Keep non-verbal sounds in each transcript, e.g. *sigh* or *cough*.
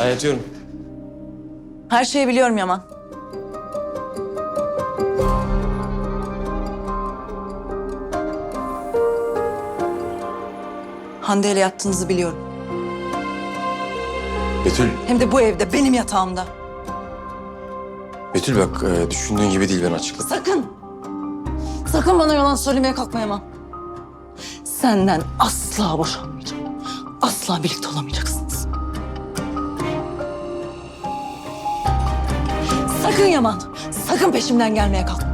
Ben yatıyorum. Her şeyi biliyorum Yaman. Hande ile yattığınızı biliyorum. Betül, Hem de bu evde, benim yatağımda. Betül bak e, düşündüğün gibi değil ben açıkladım. Sakın! Sakın bana yalan söylemeye kalkma Yaman. Senden asla boşanmayacağım. Asla birlikte olamayacaksınız. Sakın Yaman, sakın peşimden gelmeye kalkma.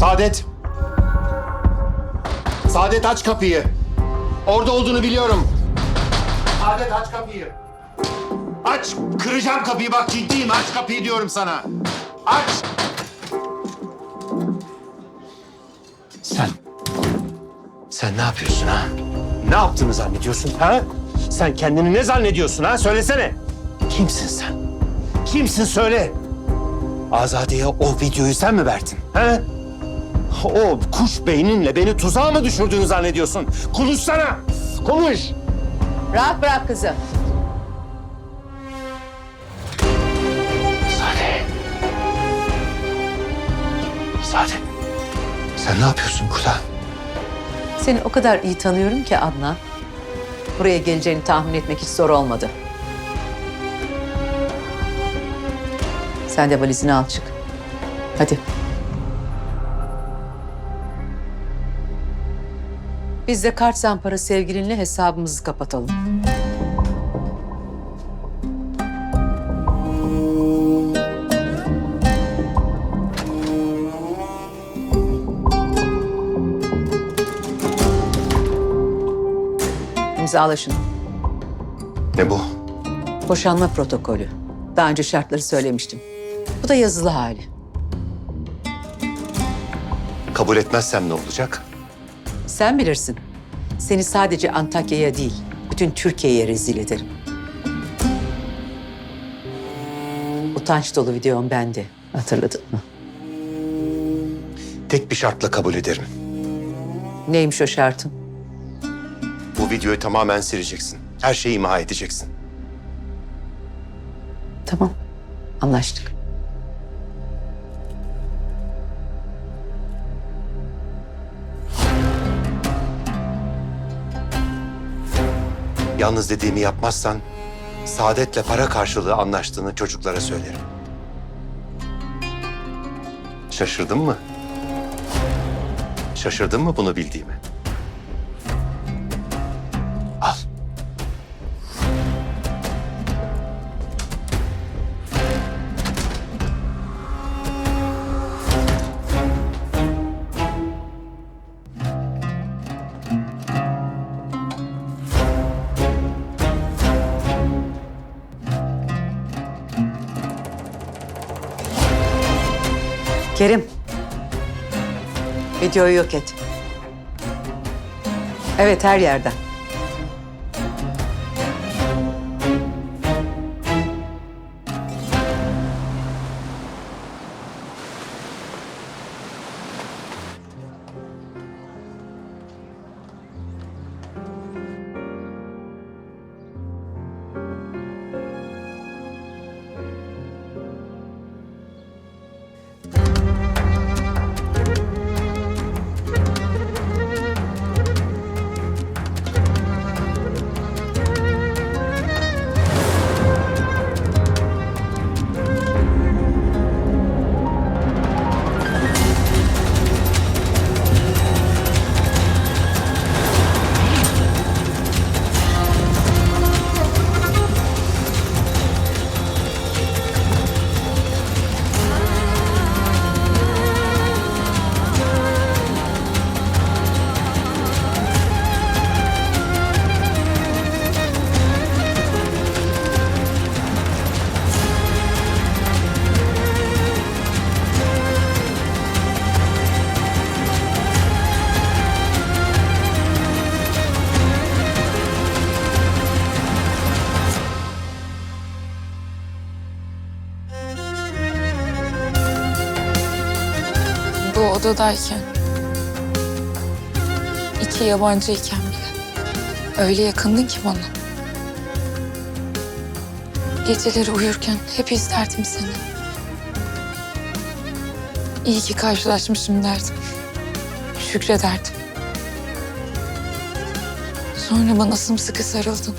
Saadet. Saadet aç kapıyı. Orada olduğunu biliyorum. Saadet aç kapıyı. Aç. Kıracağım kapıyı bak ciddiyim. Aç kapıyı diyorum sana. Aç. Sen. Sen ne yapıyorsun ha? Ne yaptığını zannediyorsun ha? Sen kendini ne zannediyorsun ha? Söylesene. Kimsin sen? Kimsin söyle. Azade'ye o videoyu sen mi verdin? Ha? O kuş beyninle beni tuzağa mı düşürdüğünü zannediyorsun? Konuşsana! Konuş! Rahat bırak kızı. Sade. Sade. Sen ne yapıyorsun burada? Seni o kadar iyi tanıyorum ki Adnan. Buraya geleceğini tahmin etmek hiç zor olmadı. Sen de valizini al çık. Hadi. Biz de kart zampara sevgilinle hesabımızı kapatalım. İmzala şunu. Ne bu? Boşanma protokolü. Daha önce şartları söylemiştim. Bu da yazılı hali. Kabul etmezsem ne olacak? Sen bilirsin. Seni sadece Antakya'ya değil, bütün Türkiye'ye rezil ederim. Utanç dolu videom bende. Hatırladın mı? Tek bir şartla kabul ederim. Neymiş o şartın? Bu videoyu tamamen sileceksin. Her şeyi imha edeceksin. Tamam. Anlaştık. Yalnız dediğimi yapmazsan Saadet'le para karşılığı anlaştığını çocuklara söylerim. Şaşırdın mı? Şaşırdın mı bunu bildiğimi? Kerim. Videoyu yok et. Evet her yerden. Odadayken, iki yabancıyken bile öyle yakındın ki bana. Geceleri uyurken hep izlerdim seni. İyi ki karşılaşmışım derdim. Şükrederdim. Sonra bana sımsıkı sarıldın.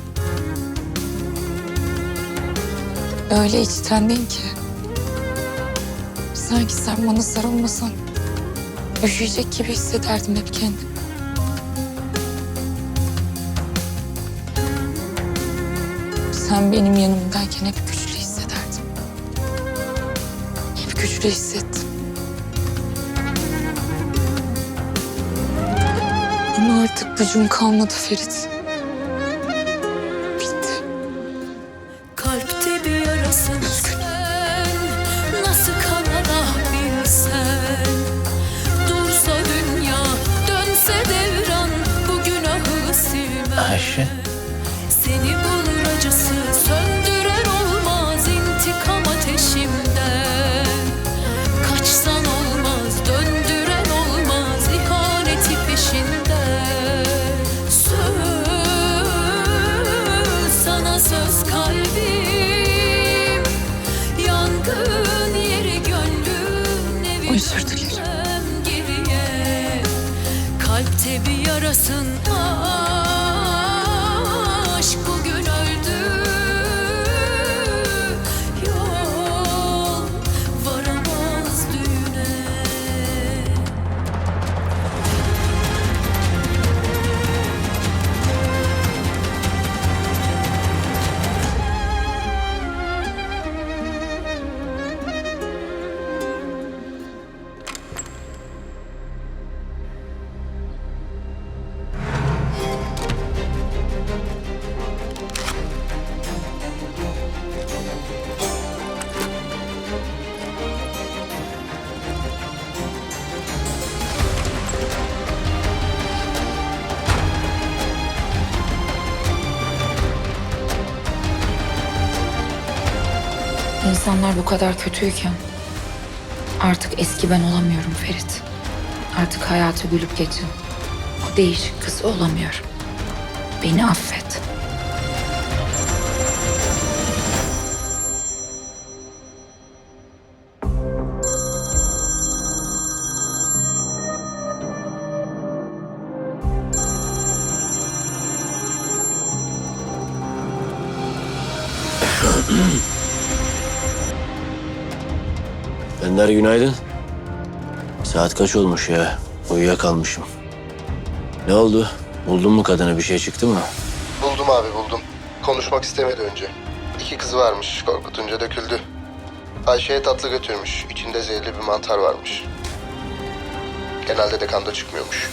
Öyle içtendin ki. Sanki sen bana sarılmasan üşüyecek gibi hissederdim hep kendimi. Sen benim yanımdayken hep güçlü hissederdim. Hep güçlü hissettim. Ama artık gücüm kalmadı Ferit. Kalpte İnsanlar bu kadar kötüyken artık eski ben olamıyorum Ferit. Artık hayatı gülüp geçin. O değişik kız olamıyorum. Beni affet. *clears throat* Ender günaydın. Saat kaç olmuş ya? Uyuyakalmışım. Ne oldu? Buldun mu kadını bir şey çıktı mı? Buldum abi buldum. Konuşmak istemedi önce. İki kızı varmış korkutunca döküldü. Ayşe'ye tatlı götürmüş. İçinde zehirli bir mantar varmış. Genelde de kanda çıkmıyormuş.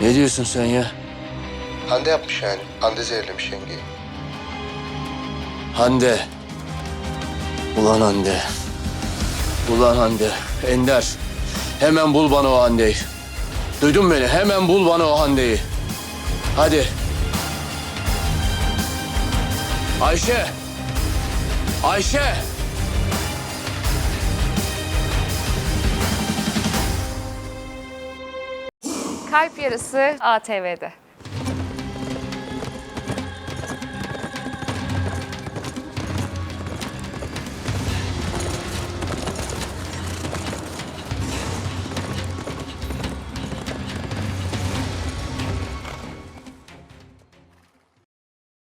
Ne diyorsun sen ya? Hande yapmış yani. Hande zehirlemiş yengeyi. Hande. Ulan Hande. Ulan Hande. Ender. Hemen bul bana o Hande'yi. Duydun beni? Hemen bul bana o Hande'yi. Hadi. Ayşe. Ayşe. Kalp Yarısı ATV'de.